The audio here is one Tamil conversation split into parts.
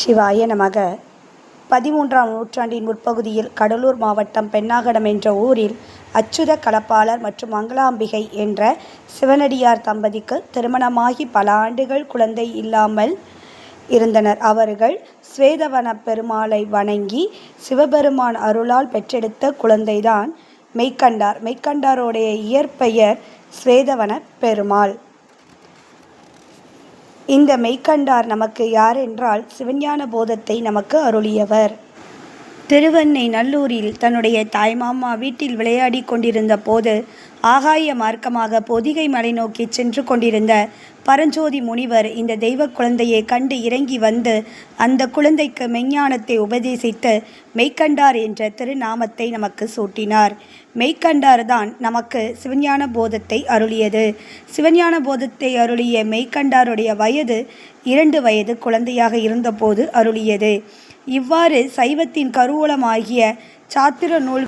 சிவாய நமக. பதிமூன்றாம் நூற்றாண்டின் முற்பகுதியில் கடலூர் மாவட்டம் பெண்ணாகடம் என்ற ஊரில் அச்சுத கலப்பாளர் மற்றும் மங்களாம்பிகை என்ற சிவனடியார் தம்பதிக்கு திருமணமாகி பல ஆண்டுகள் குழந்தை இல்லாமல் இருந்தனர். அவர்கள் ஸ்வேதவன பெருமாளை வணங்கி சிவபெருமான் அருளால் பெற்றெடுத்த குழந்தைதான் மெய்க்கண்டார். மெய்க்கண்டாருடைய இயற்பெயர் ஸ்வேதவன பெருமாள். இந்த மெய்க்கண்டார் நமக்கு யாரென்றால் சிவஞான போதத்தை நமக்கு அருளியவர். திருவெண்ணை நல்லூரில் தன்னுடைய தாய்மாமா வீட்டில் விளையாடி கொண்டிருந்த போது ஆகாய மார்க்கமாக பொதிகை மலை நோக்கி சென்று கொண்டிருந்த பரஞ்சோதி முனிவர் இந்த தெய்வ குழந்தையை கண்டு இறங்கி வந்து அந்த குழந்தைக்கு மெய்ஞானத்தை உபதேசித்து மெய்க்கண்டார் என்ற திருநாமத்தை நமக்கு சூட்டினார். மெய்க்கண்டார் தான் நமக்கு சிவஞான போதத்தை அருளியது. சிவஞான போதத்தை அருளிய மெய்க்கண்டாருடைய வயது இரண்டு வயது குழந்தையாக இருந்தபோது அருளியது. இவ்வாறு சைவத்தின் கருவூலமாகிய சாத்திர நூல்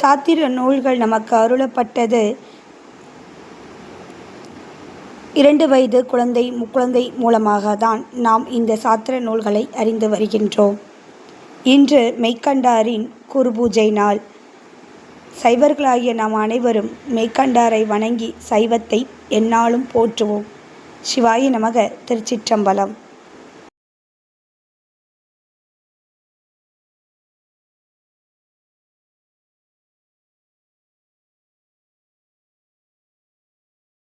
சாத்திர நூல்கள் நமக்கு அருளப்பட்டது. இரண்டு வயது குழந்தை குழந்தை மூலமாக தான் நாம் இந்த சாத்திர நூல்களை அறிந்து வருகின்றோம். இன்று மெய்க்கண்டாரின் குருபூஜை நாள். சைவர்களாகிய நாம் அனைவரும் மெய்க்கண்டாரை வணங்கி சைவத்தை எந்நாளும் போற்றுவோம். சிவாய நமக திருச்சிற்றம்பலம்.